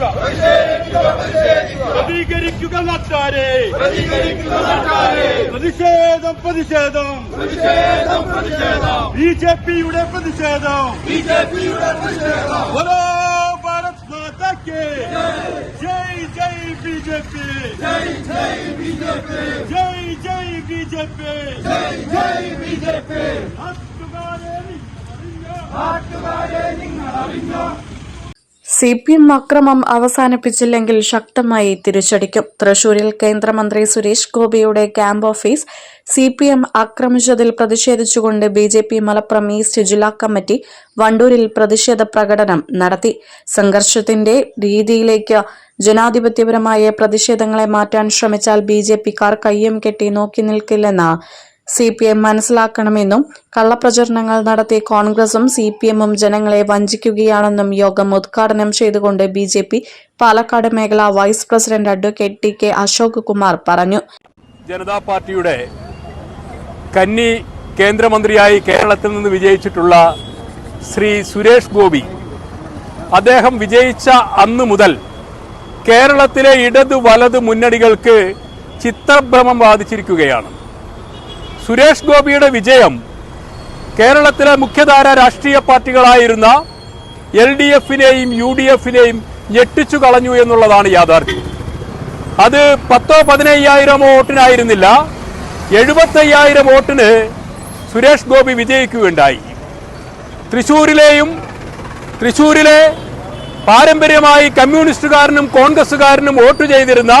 പ്രതിഷേധിക്കുക. പ്രതികരിക്കുക നാട്ടാരെ. പ്രതിഷേധം പ്രതിഷേധം. ബി ജെ പിയുടെ പ്രതിഷേധം. ഓരോ Bharat മാതാക്ക്. Jai jai B J P. Jai jai B J P. നാട്ടുകാരെ നിങ്ങൾ അറിഞ്ഞോ സി പി എം അക്രമം അവസാനിപ്പിച്ചില്ലെങ്കിൽ ശക്തമായി തിരിച്ചടിക്കും. തൃശൂരിൽ കേന്ദ്രമന്ത്രി സുരേഷ് ഗോപിയുടെ camp office C P M ആക്രമിച്ചതിൽ പ്രതിഷേധിച്ചുകൊണ്ട് B J P Malappuram east ജില്ലാ കമ്മിറ്റി വണ്ടൂരിൽ പ്രതിഷേധ പ്രകടനം നടത്തി. സംഘർഷത്തിന്റെ രീതിയിലേക്ക് ജനാധിപത്യപരമായ പ്രതിഷേധങ്ങളെ മാറ്റാൻ ശ്രമിച്ചാൽ ബി ജെ പിക്കാർ കയ്യും കെട്ടി നോക്കി നിൽക്കില്ലെന്ന് സി പി എം മനസ്സിലാക്കണമെന്നും കള്ളപ്രചരണങ്ങൾ നടത്തി കോൺഗ്രസും സി പി എമ്മും ജനങ്ങളെ വഞ്ചിക്കുകയാണെന്നും യോഗം ഉദ്ഘാടനം ചെയ്തുകൊണ്ട് ബി ജെ പി പാലക്കാട് മേഖല vice president advocate T K Ashok Kumar പറഞ്ഞു. ജനതാ പാർട്ടിയുടെ കന്നി കേന്ദ്രമന്ത്രിയായി കേരളത്തിൽ നിന്ന് വിജയിച്ചിട്ടുള്ള ശ്രീ സുരേഷ് ഗോപി അദ്ദേഹം വിജയിച്ച അന്ന് മുതൽ കേരളത്തിലെ ഇടതു വലത് മുന്നണികൾക്ക് ചിത്രഭ്രമം ബാധിച്ചിരിക്കുകയാണ്. സുരേഷ് ഗോപിയുടെ വിജയം കേരളത്തിലെ മുഖ്യധാര രാഷ്ട്രീയ പാർട്ടികളായിരുന്ന എൽ ഡി എഫിനെയും യു ഡി എഫിനെയും ഞെട്ടിച്ചു കളഞ്ഞു എന്നുള്ളതാണ് യാഥാർത്ഥ്യം. അത് പത്തോ പതിനയ്യായിരമോ വോട്ടിനായിരുന്നില്ല എഴുപത്തയ്യായിരം വോട്ടിന് സുരേഷ് ഗോപി വിജയിക്കുകയുണ്ടായി. തൃശൂരിലെയും തൃശ്ശൂരിലെ പാരമ്പര്യമായി കമ്മ്യൂണിസ്റ്റുകാരനും കോൺഗ്രസ്സുകാരനും വോട്ട് ചെയ്തിരുന്ന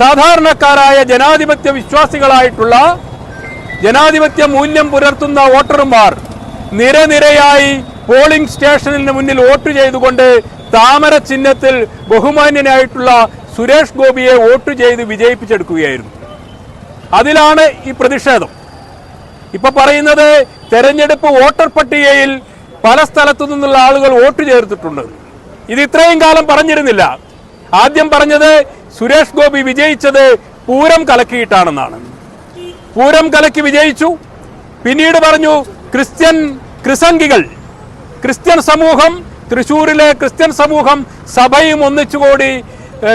സാധാരണക്കാരായ ജനാധിപത്യ വിശ്വാസികളായിട്ടുള്ള ജനാധിപത്യ മൂല്യം പുലർത്തുന്ന വോട്ടർമാർ നിരനിരയായി പോളിംഗ് സ്റ്റേഷനിന് മുന്നിൽ വോട്ട് ചെയ്തുകൊണ്ട് താമര ചിഹ്നത്തിൽ ബഹുമാന്യനായിട്ടുള്ള സുരേഷ് ഗോപിയെ വോട്ട് ചെയ്ത് വിജയിപ്പിച്ചെടുക്കുകയായിരുന്നു. അതിലാണ് ഈ പ്രതിഷേധം. ഇപ്പൊ പറയുന്നത് തെരഞ്ഞെടുപ്പ് വോട്ടർ പട്ടികയിൽ പല സ്ഥലത്തു നിന്നുള്ള ആളുകൾ വോട്ട് ചേർത്തിട്ടുണ്ട്. ഇത് ഇത്രയും കാലം പറഞ്ഞിരുന്നില്ല. ആദ്യം പറഞ്ഞത് സുരേഷ് ഗോപി വിജയിച്ചത് പൂരം കലക്കിയിട്ടാണെന്നാണ്. പൂരം കലക്കി വിജയിച്ചു. പിന്നീട് പറഞ്ഞു ക്രിസ്ത്യൻ ക്രിസംഗികൾ ക്രിസ്ത്യൻ സമൂഹം തൃശൂരിലെ ക്രിസ്ത്യൻ സമൂഹം സഭയും ഒന്നിച്ചുകൂടി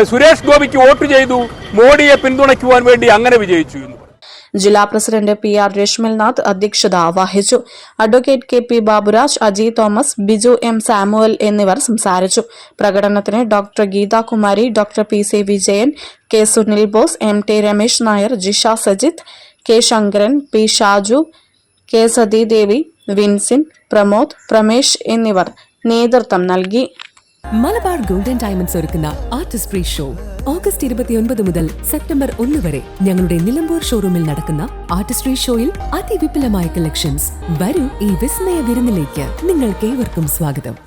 സുരേഷ് ഗോപിക്ക് വോട്ട് ചെയ്തു മോഡിയെ പിന്തുണയ്ക്കുവാൻ വേണ്ടി അങ്ങനെ വിജയിച്ചു. ജില്ലാ പ്രസിഡന്റ് പി ആർ രേഷ്മൽനാഥ് അധ്യക്ഷത വഹിച്ചു. Advocate K P Baburaj Aji Thomas Biju M Samuel എന്നിവർ സംസാരിച്ചു. പ്രകടനത്തിന് doctor Geethakumari doctor P C Vijayan K Sunil Bose M T Ramesh Nair Jisha Sajith K Sankaran P Shaju K Sathidevi Vinsin Pramod Pramesh എന്നിവർ നേതൃത്വം നൽകി. Malabar golden diamonds ഒരുക്കുന്ന artist free show. August ഇരുപത്തിയൊൻപത് മുതൽ September ഒന്ന് വരെ ഞങ്ങളുടെ നിലമ്പൂർ ഷോറൂമിൽ നടക്കുന്ന ആർട്ടിസ്റ്റ് ഫ്രീ ഷോയിൽ അതിവിപുലമായ കളക്ഷൻസ്. വരൂ ഈ വിസ്മയ വിരുന്നിലേക്ക്. നിങ്ങൾക്ക് ഏവർക്കും സ്വാഗതം.